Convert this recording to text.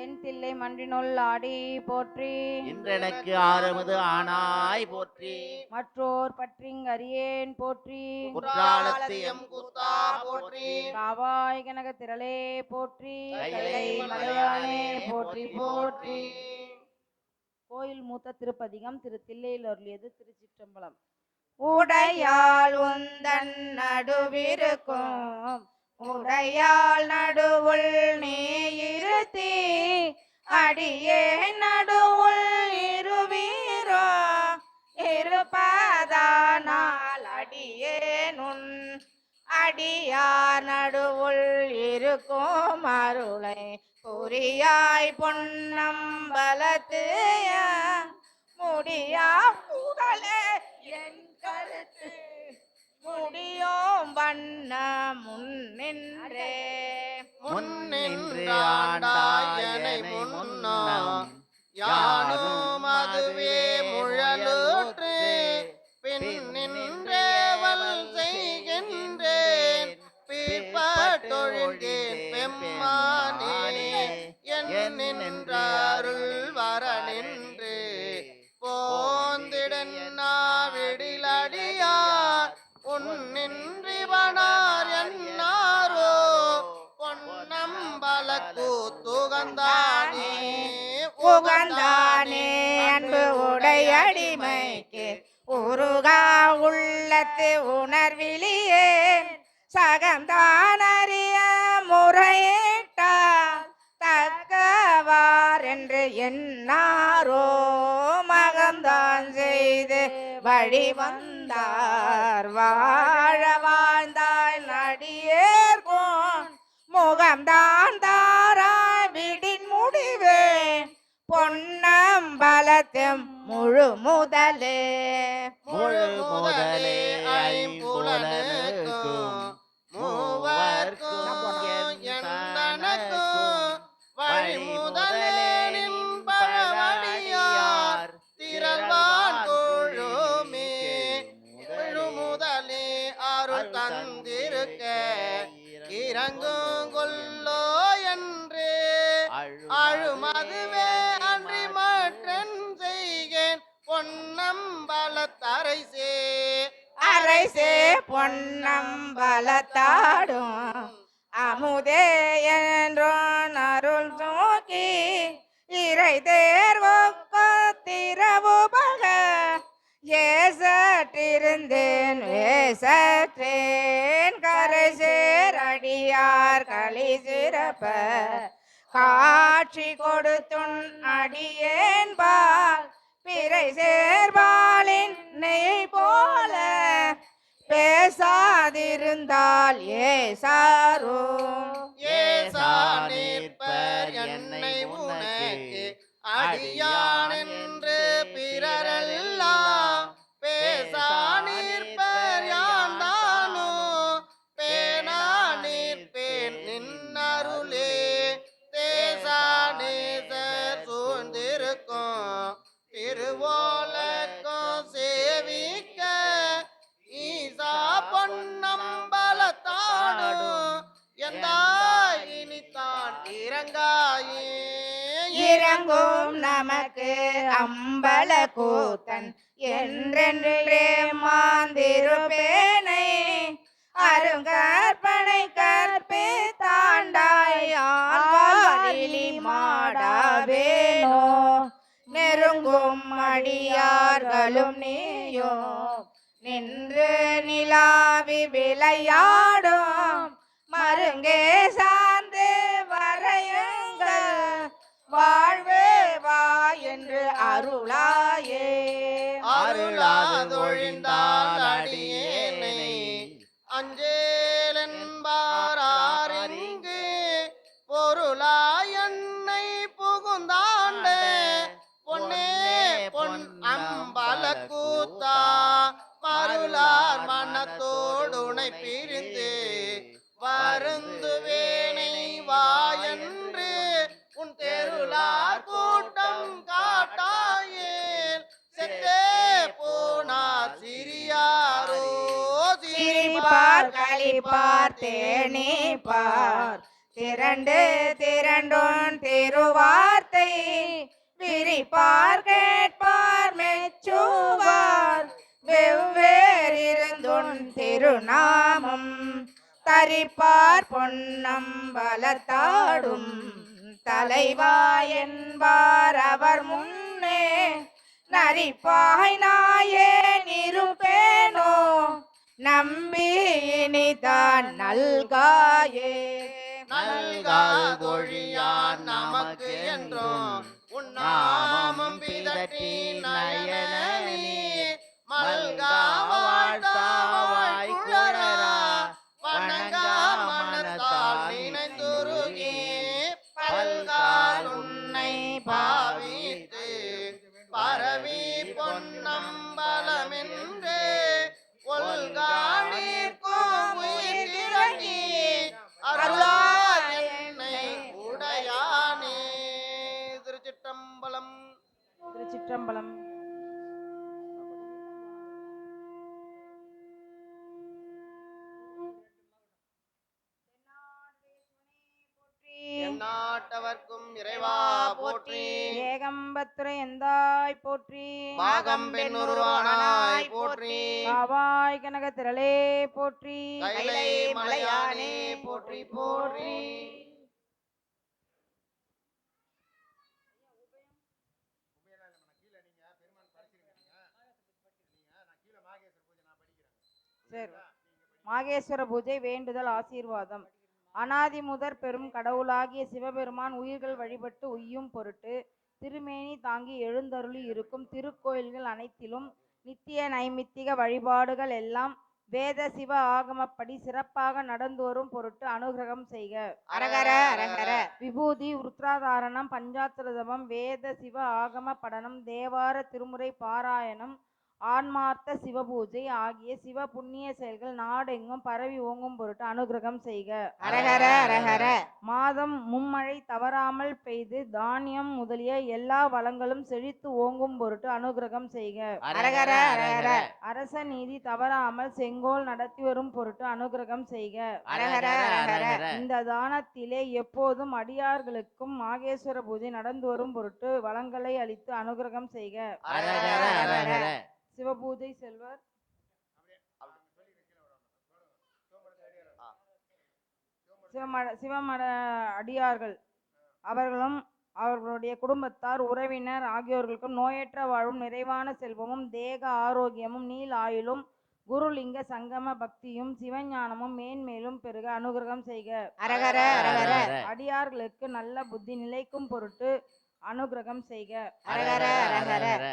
தென் தில்லை மன்றினுள் ஆடி போற்றி. இன்றெனக்கு ஆறுமுது ஆனாய் போற்றி. மற்றோர் பற்றிங்கறியேன் போற்றி. குற்றாலத்து எம் கூத்தா போற்றி. காவாய் கனக திரளே போற்றி. மலையானே போற்றி. போற்றி போற்றி. கோயில் மூத்த திருப்பதிகம் திரு தில்லையில் அருளியது திருச்சிற்றம்பலம். உடையாள் உந்தன் நடுவிருக்கும். உடையாள் நடுவுள் நீ இருத்தி அடியே நடுவுள் இருவீரோ இருப்பதானால் அடியே நுண். அடியார் நடுவுள் இருக்கும் அருளை புரியாய் பொன்னம்பலத்து முடியா புகழே என் கருத்து முடியோம் வண்ண முன்னின்றே. முன்னின்று ஆண்டாயனை முன்னம் யானும் அதுவே முழலுற்று பின்னின்றேவல் செய்கின்றேன். பிற்பட்டொழுகேன் பெம்மானே என் நின்றாருள் வர நின்று போந்திடன் நாவிடிலடியார் உன்னின்றிவனார் என்னாரோ? பொன்னம்பல கூத்துகந்தானே உகந்தானே அன்பு உடையடிமைக்கு உருகா உள்ளத்து உணர்விலியே சகந்தான் அறிய முறையிட்டார் தக்கவார் என்று எண்ணாரோ மகந்தான் செய்து வழி வந்தார் வாழ வாழ்ந்தாய் நடியேற்கும் முகம்தான் தாரா விடின் முடிவேன் பொன்னம்பலத்தும் முழு முதலே. முழு முதலே ஐம்புலனுக்கும் மூவர்க்கும் எந்தனக்கும் வழி முதலே நின்பழவடியார் திரள்வான் குழுமே முழு முதலே அருள் தந்திருக்க இறங்கும் சே பொன்னம்பலத்தாடும் அமுதே என்றோன் அருள் தூக்கி இறை தேர்வொக்க திரவு பக ஏசற்றிருந்தேன் வேசற்றேன் கரை சேரடியார் களி சிறப்ப. காட்சி கொடுத்துன் அடியேன் பால் பிறை சே இருந்தால் ஏ சாரோ? ஏ நிற்பர் என்னை உனக்கு அடியான் என்று பிறரெல்லாம் பேசா நிற்பர் யான் தானோ? பேனா நிற்பேன் நின்னருளே தேசா நேசர் சூழ்ந்திருக்கும் திருவோ பொன்னம்பலத்தாடும் எந்தாய் இனித்தான் இறங்காயே? இறங்கும் நமக்கு அம்பல கூத்தன். என்றென்றே மாந்திருப்பேனை. அருங்கற்பனை கற்பே தாண்டாயாரி மாடாவேனோ? நெருங்கும் அடியார்களும் நீயோ? நின்று நிலாவி விளையாடும். மருங்கே சார்ந்து வரையுங்க வாழ்வே வா என்று அருளாயே. அருளாதொழிந்தால் அடியேனை அஞ்சேலென்பாரிங்கு பொருளாய் என்னை புகுந்தாண்ட. பொன்னே பொன் அம்பல கூத்தா மருளார் மனத்தோடுனை பிரிந்து வருந்து வேனை வா என்று உன் தெருளார் கூட்டம் காட்டாயேல் செத்தே போனார் சிறியாரோ சிரிப்பார் களிப்பார் தேனிப்பார். திரண்டு திரண்டோன் திருவார்த்தை. விரிப்பார் கேட்பார் மெச்சுவார். வெவ்வேறிருந்தொன் திருநாமம் தரிப்பார் பொன்னம் பொன்னம்பலத்தாடும் தலைவா என்பார் அவர் முன்னே. நரிப்பாய் நாயே நிருப்பேனோ நம்பி இனிதான் நல்காயே. நல்கால் கொழியான் நமக்கு என்றும் உன்னாமம் பிதட்டி நயனே எந்நாட்டவர்க்கும் இறைவா போற்றி. ஏகம்பத்துரை எந்தாய் போற்றி. பாகம் பெண்ணுருவானாய் போற்றி. காவாய் கனக திரளே போற்றி. கைலை மலையானே போற்றி போற்றி. சரி. மாகேஸ்வர பூஜை வேண்டுதல் ஆசீர்வாதம். அனாதி முதற் பெரும் கடவுளாகிய சிவபெருமான் உயிர்கள் வழிபட்டு உய்யும் பொருட்டு திருமேனி தாங்கி எழுந்தருளி இருக்கும் திருக்கோயில்கள் அனைத்திலும் நித்திய நைமித்திக வழிபாடுகள் எல்லாம் வேத சிவ ஆகமப்படி சிறப்பாக நடந்து வரும் பொருட்டு அனுகிரகம் செய்க. அரகர அரகர. விபூதி உருத்ராதாரணம் பஞ்சாத்திரதமம் வேத சிவ ஆகம படனம் தேவார திருமுறை பாராயணம் ஆன்மார்த்த சிவபூஜை ஆகிய சிவ புண்ணிய செயல்கள் நாடெங்கும் பரவி ஓங்கும் பொருட்டு அனுகிரகம் செய்க. அரகர அரகர மாதம் மும்மழை தவறாமல் பெய்து தானியம் முதலிய எல்லா வளங்களும் செழித்து ஓங்கும் பொருட்டு அனுகிரகம் செய்க. அரகர அரகர அரச நீதி தவறாமல் செங்கோல் நடத்தி வரும் பொருட்டு அனுகிரகம் செய்க. அரகர அரகர இந்த தானத்திலே எப்போதும் அடியார்களுக்கும் மாகேஸ்வர பூஜை நடந்து வரும் பொருட்டு வளங்களை அளித்து அனுகிரகம் செய்க. அரகர அரகர சிவபூஜை செல்வர். சிவமட சிவமட அடியார்கள். அவர்களும் அவர்களுடைய குடும்பத்தார் உறவினர் ஆகியோர்களுக்கும் நோயற்ற வாழ்வும் நிறைவான செல்வமும் தேக ஆரோக்கியமும் நீல் ஆயுளும் குருலிங்க சங்கம பக்தியும் சிவஞானமும் மேன்மேலும் பெருக அனுகிரகம் செய்க. அரகர அரகர. அடியார்களுக்கு நல்ல புத்தி நிலைக்கும் பொருட்டு அனுகிரகம் செய்க. அரகர அரகர.